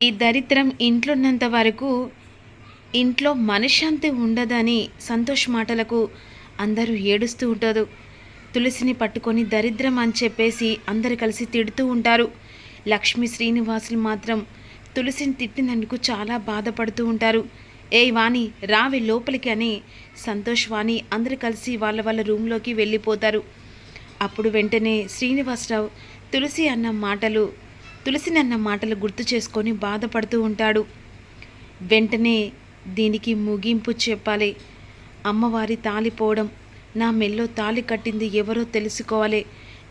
ఈ దరిద్రం ఇంట్లోన్నంత వరకు ఇంట్లో మనశ్శాంతి ఉండదని సంతోష్ మాటలకు అందరూ ఏడుస్తూ ఉంటారు. తులసిని పట్టుకొని దరిద్రం అని చెప్పేసి అందరు కలిసి తిడుతూ ఉంటారు. లక్ష్మి శ్రీనివాసులు మాత్రం తులసిని తిట్టినందుకు చాలా బాధపడుతూ ఉంటారు. ఏ వాణి రావి లోపలికి అని సంతోష్ వాణి అందరు కలిసి వాళ్ళ వాళ్ళ రూమ్లోకి వెళ్ళిపోతారు. అప్పుడు వెంటనే శ్రీనివాసరావు తులసి అన్న మాటలు తులసి నన్న మాటలు గుర్తు చేసుకొని బాధపడుతూ ఉంటాడు. వెంటనే దీనికి ముగింపు చెప్పాలి. అమ్మవారి తాలిపోవడం నా మెల్లో తాలి కట్టింది ఎవరో తెలుసుకోవాలి.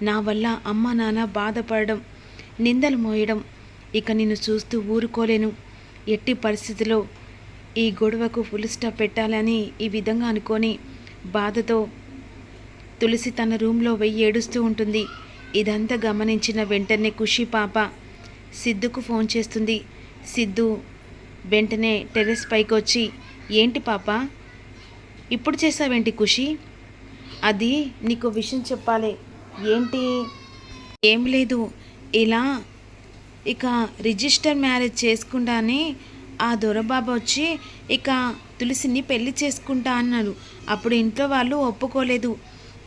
నా వల్ల అమ్మ నాన్న బాధపడడం నిందలు మోయడం ఇక నిన్ను చూస్తూ ఊరుకోలేను. ఎట్టి పరిస్థితిలో ఈ గొడవకు ఫుల్ స్టాప్ పెట్టాలని ఈ విధంగా అనుకొని బాధతో తులసి తన రూమ్లో వెయ్యి ఏడుస్తూ ఉంటుంది. ఇదంతా గమనించిన వెంటనే ఖుషి పాప సిద్ధుకు ఫోన్ చేస్తుంది. సిద్ధు వెంటనే టెర్రస్ పైకి వచ్చి ఏంటి పాప? ఇప్పుడు చేసావేంటి ఖుషి? అది నీకు విషయం చెప్పాలి. ఏంటి? ఏం లేదు. ఇలా ఇక రిజిస్టర్ మ్యారేజ్ చేసుకుంటానే ఆ దొరబాబు వచ్చి ఇక తులసిని పెళ్ళి చేసుకుంటా అన్నారు అప్పుడు ఇంట్లో వాళ్ళు ఒప్పుకోలేదు.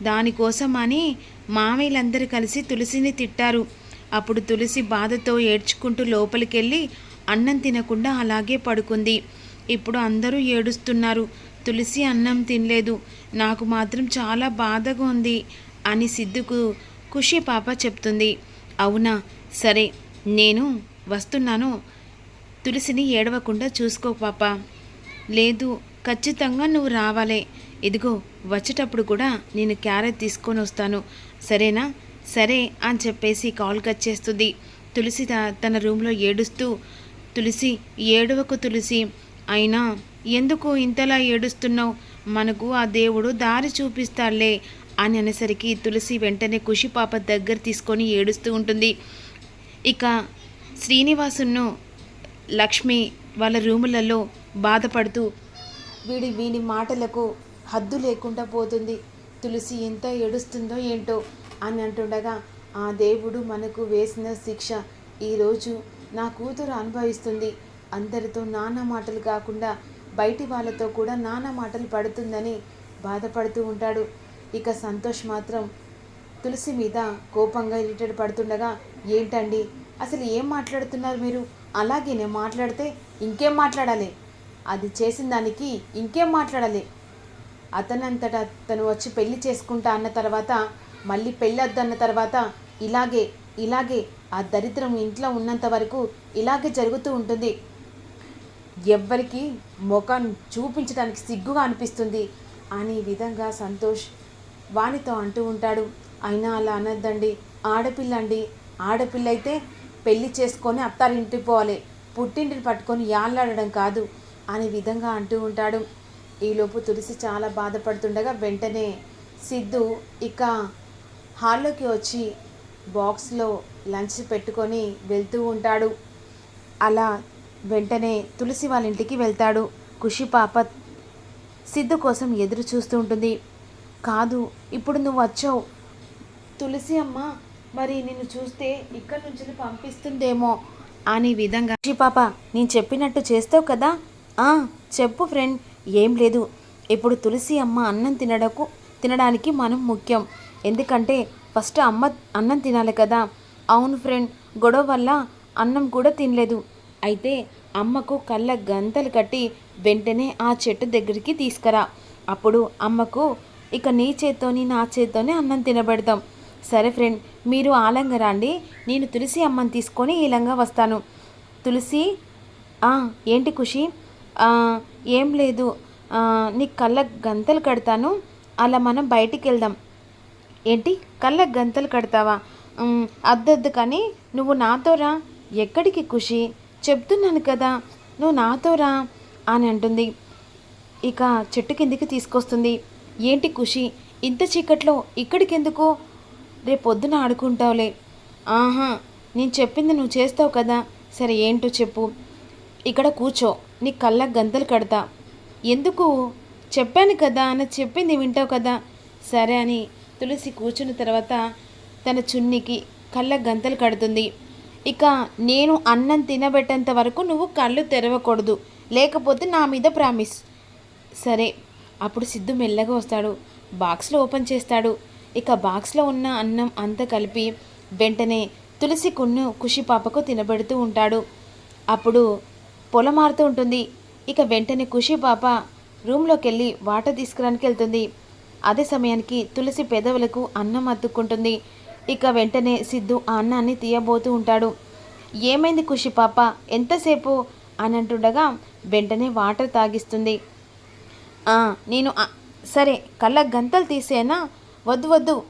దానికోసం అని మామయ్యలందరూ కలిసి తులసిని తిట్టారు. అప్పుడు తులసి బాధతో ఏడ్చుకుంటూ లోపలికెళ్ళి అన్నం తినకుండా అలాగే పడుకుంది. ఇప్పుడు అందరూ ఏడుస్తున్నారు. తులసి అన్నం తినలేదు. నాకు మాత్రం చాలా బాధగా ఉంది అని సిద్ధుకు ఖుషి పాప చెప్తుంది. అవునా? సరే నేను వస్తున్నాను. తులసిని ఏడవకుండా చూసుకో పాప. లేదు ఖచ్చితంగా నువ్వు రావాలే. ఇదిగో వచ్చేటప్పుడు కూడా నేను క్యారెట్ తీసుకొని వస్తాను. సరేనా? సరే అని చెప్పేసి కాల్ కట్ చేస్తుంది. తులసి త- తన రూమ్లో ఏడుస్తూ తులసి ఏడవకు తులసి అయినా ఎందుకు ఇంతలా ఏడుస్తున్నావు? మనకు ఆ దేవుడు దారి చూపిస్తాడులే అని అనేసరికి తులసి వెంటనే ఖుషి పాప దగ్గర తీసుకొని ఏడుస్తూ ఉంటుంది. ఇక శ్రీనివాసును లక్ష్మి వాళ్ళ రూములలో బాధపడుతూ వీడి వీడి మాటలకు హద్దు లేకుండా పోతుంది. తులసి ఎంత ఏడుస్తుందో ఏంటో అని అంటుండగా ఆ దేవుడు మనకు వేసిన శిక్ష ఈరోజు నా కూతురు అనుభవిస్తుంది. అందరితో నానా మాటలు కాకుండా బయటి వాళ్ళతో కూడా నానా మాటలు పడుతుందని బాధపడుతూ ఉంటాడు. ఇక సంతోష్ మాత్రం తులసి మీద కోపంగా ఇరిటెడ్ పడుతుండగా ఏంటండి? అసలు ఏం మాట్లాడుతున్నారు మీరు? అలాగే నేను మాట్లాడితే ఇంకేం మాట్లాడాలి? అది చేసిన దానికి ఇంకేం మాట్లాడాలి? అతనంతటా తను వచ్చి పెళ్ళి చేసుకుంటా అన్న తర్వాత మళ్ళీ పెళ్ళొద్దన్న తర్వాత ఇలాగే ఇలాగే ఆ దరిద్రం ఇంట్లో ఉన్నంత వరకు ఇలాగే జరుగుతూ ఉంటుంది. ఎవ్వరికి ముఖం చూపించడానికి సిగ్గుగా అనిపిస్తుంది. అని విధంగా సంతోష్ వానితో అంటూ ఉంటాడు. అయినా అలా అనద్దండి. ఆడపిల్ల అండి ఆడపిల్ల అయితే పెళ్ళి చేసుకొని అత్తారింటికి పోవాలి. పుట్టింటిని పట్టుకొని యాళ్ళాడడం కాదు అనే విధంగా అంటూ ఉంటాడు. ఈలోపు తులసి చాలా బాధపడుతుండగా వెంటనే సిద్ధు ఇక హాల్లోకి వచ్చి బాక్స్లో లంచ్ పెట్టుకొని వెళ్తూ ఉంటాడు. అలా వెంటనే తులసి వాళ్ళ ఇంటికి వెళ్తాడు. ఖుషి పాప సిద్ధు కోసం ఎదురు చూస్తూ ఉంటుంది. కాదు ఇప్పుడు నువ్వు వచ్చావు. తులసి అమ్మ మరి నిన్ను చూస్తే ఇక్కడి నుంచి పంపిస్తుందేమో అని విధంగా ఖుషి పాప నేను చెప్పినట్టు చేస్తావు కదా? ఆ చెప్పు ఫ్రెండ్ ఏం లేదు. ఇప్పుడు తులసి అమ్మ అన్నం తినడకు తినడానికి మనం ముఖ్యం. ఎందుకంటే ఫస్ట్ అమ్మ అన్నం తినాలి కదా. అవును ఫ్రెండ్ గొడవ వల్ల అన్నం కూడా తినలేదు. అయితే అమ్మకు కళ్ళ గంతలు కట్టి వెంటనే ఆ చెట్టు దగ్గరికి తీసుకురా. అప్పుడు అమ్మకు ఇక నీ చేత్తోని నా చేత్తోనే అన్నం తినబెడతాం. సరే ఫ్రెండ్ మీరు ఆలంగా రండి. నేను తులసి అమ్మని తీసుకొని ఈలంగా వస్తాను. తులసి ఏంటి ఖుషి? ఏం లేదు. నీ కళ్ళ గంతలు కడతాను. అలా మనం బయటికి వెళ్దాం. ఏంటి కళ్ళకు గంతలు కడతావా? అద్దద్దు కానీ నువ్వు నాతో రా ఎక్కడికి ఖుషి? చెప్తున్నాను కదా నువ్వు నాతో రా అని అంటుంది. ఇక చెట్టు కిందికి తీసుకొస్తుంది. ఏంటి ఖుషి ఇంత చీకట్లో ఇక్కడికెందుకు? రేపు పొద్దున ఆడుకుంటావులే. ఆహా నేను చెప్పింది నువ్వు చేస్తావు కదా. సరే ఏంటో చెప్పు. ఇక్కడ కూర్చో నీ కళ్ళ గంతలు కడతా. ఎందుకు? చెప్పాను కదా అని చెప్పింది వింటావు కదా. సరే అని తులసి కూర్చున్న తర్వాత తన చున్నికి కళ్ళ గంతలు కడుతుంది. ఇక నేను అన్నం తినబెట్టేంత వరకు నువ్వు కళ్ళు తెరవకూడదు. లేకపోతే నా మీద ప్రామిస్. సరే అప్పుడు సిద్ధు మెల్లగా వస్తాడు. బాక్స్లో ఓపెన్ చేస్తాడు. ఇక బాక్స్లో ఉన్న అన్నం అంతా కలిపి వెంటనే తులసి కున్ను ఖుషి పాపకు తినబెడుతూ ఉంటాడు. అప్పుడు పొలం మారుతూ ఉంటుంది. ఇక వెంటనే ఖుషి పాప రూమ్లోకి వెళ్ళి వాటర్ తీసుకురానికి వెళ్తుంది అదే సమయానికి తులసి పెదవులకు అన్నం అత్తుకుంటుంది ఇక వెంటనే సిద్ధు ఆ అన్నాన్ని తీయబోతూ ఉంటాడు. ఏమైంది ఖుషి పాప? ఎంతసేపు? అని అంటుండగా వెంటనే వాటర్ తాగిస్తుంది. నేను సరే కళ్ళ గంతలు తీసేనా? వద్దు వద్దు.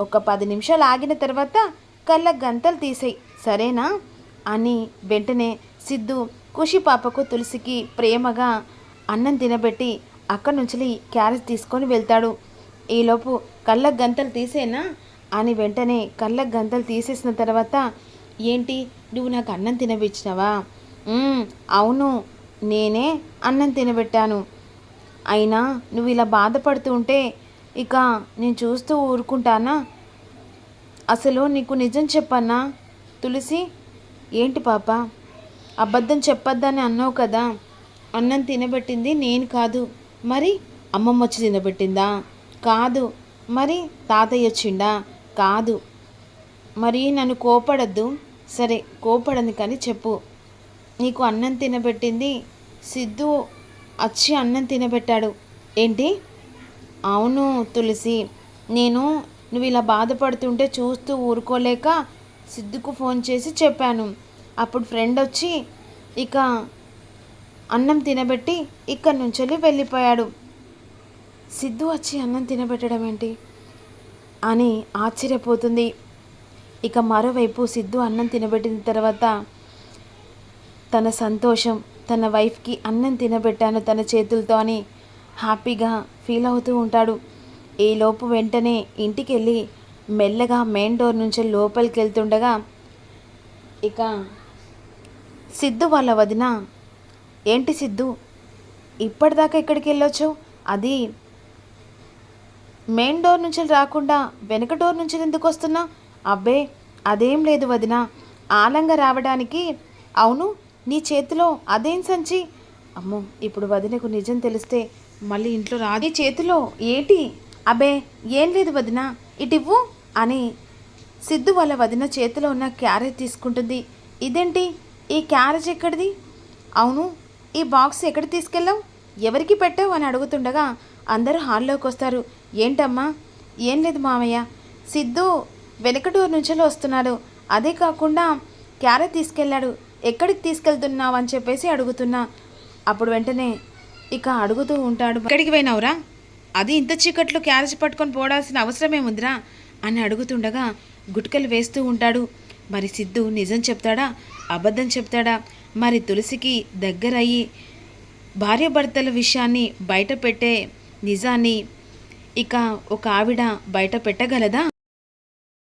ఒక పది నిమిషాలు ఆగిన తర్వాత కళ్ళ గంతలు తీసేయి సరేనా? అని వెంటనే సిద్ధు ఖుషి పాపకు తులసికి ప్రేమగా అన్నం తినబెట్టి అక్కడి నుంచి క్యారెట్ తీసుకొని వెళ్తాడు. ఈలోపు కళ్ళ గంతలు తీసేనా? అని వెంటనే కళ్ళ గంతలు తీసేసిన తర్వాత ఏంటి? నువ్వు నాకు అన్నం తినబెచ్చినావా? అవును. నేనే అన్నం తినబెట్టాను. అయినా నువ్వు ఇలా బాధపడుతూ ఉంటే ఇక నేను చూస్తూ ఊరుకుంటానా? అసలు నీకు నిజం చెప్పన్నా? తులసి ఏంటి పాప? అబద్ధం చెప్పొద్దని అన్నావు కదా. అన్నం తినబెట్టింది నేను కాదు. మరి అమ్మమ్మ వచ్చి తినబెట్టిందా? కాదు మరి తాతయ్య వచ్చిండా కాదు. మరి నన్ను కోపడద్దు. సరే కోపడని కానీ చెప్పు. నీకు అన్నం తినబెట్టింది సిద్ధు వచ్చి అన్నం తినబెట్టాడు. ఏంటి? అవును తులసి నేను నువ్వు ఇలా బాధపడుతుంటే చూస్తూ ఊరుకోలేక సిద్ధుకు ఫోన్ చేసి చెప్పాను. అప్పుడు ఫ్రెండ్ వచ్చి ఇక అన్నం తినబెట్టి ఇక్కడి నుంచి వెళ్ళిపోయాడు. సిద్ధు వచ్చి అన్నం తినబెట్టడం ఏంటి? అని ఆశ్చర్యపోతుంది. ఇక మరోవైపు సిద్ధు అన్నం తినబెట్టిన తర్వాత తన సంతోషం తన వైఫ్కి అన్నం తినబెట్టాను తన చేతులతో అని హ్యాపీగా ఫీల్ అవుతూ ఉంటాడు. ఈలోపు వెంటనే ఇంటికి వెళ్ళి మెల్లగా మెయిన్ డోర్ నుంచి లోపలికి వెళ్తుండగా ఇక సిద్ధు వాళ్ళ వదిన ఏంటి సిద్ధు? ఇప్పటిదాకా ఇక్కడికి వెళ్ళొచ్చు అది మెయిన్ డోర్ నుంచి రాకుండా వెనక డోర్ నుంచి ఎందుకు వస్తున్నా? అబ్బే అదేం లేదు వదిన. ఆలంగా రావడానికి అవును నీ చేతిలో అదేం సంచి? అమ్మో ఇప్పుడు వదినకు నిజం తెలిస్తే మళ్ళీ ఇంట్లో రాదు. నీ చేతిలో ఏటి? అబ్బే ఏం లేదు వదిన. ఇటివ్వు అని సిద్ధు వాళ్ళ వదిన చేతిలో ఉన్న క్యారేజ్ తీసుకుంటుంది. ఇదేంటి? ఈ క్యారేజ్ ఎక్కడిది? అవును ఈ బాక్స్ ఎక్కడ తీసుకెళ్ళావు? ఎవరికి పెట్టావు? అని అడుగుతుండగా అందరూ హాల్లోకి వస్తారు. ఏంటమ్మా? ఏం లేదు మామయ్య. సిద్ధు వెనకటూరు డోర్ నుంచి వస్తున్నాడు. అదే కాకుండా క్యారెట్ తీసుకెళ్ళాడు. ఎక్కడికి తీసుకెళ్తున్నావు అని చెప్పేసి అడుగుతున్నా. అప్పుడు వెంటనే ఇక అడుగుతూ ఉంటాడు ఎక్కడికి పోయినావురా? అది ఇంత చీకట్లో క్యారేజ్ పట్టుకొని పోడాల్సిన అవసరమేముందిరా అని అడుగుతుండగా గుట్కలు వేస్తూ ఉంటాడు. మరి సిద్ధు నిజం చెప్తాడా? అబద్ధం చెప్తాడా? మరి తులసికి దగ్గరయ్యి భార్యాభర్తల విషయాన్ని బయట పెట్టే నిజాన్ని ఇక ఒక ఆవిడ బయట పెట్టగలదా?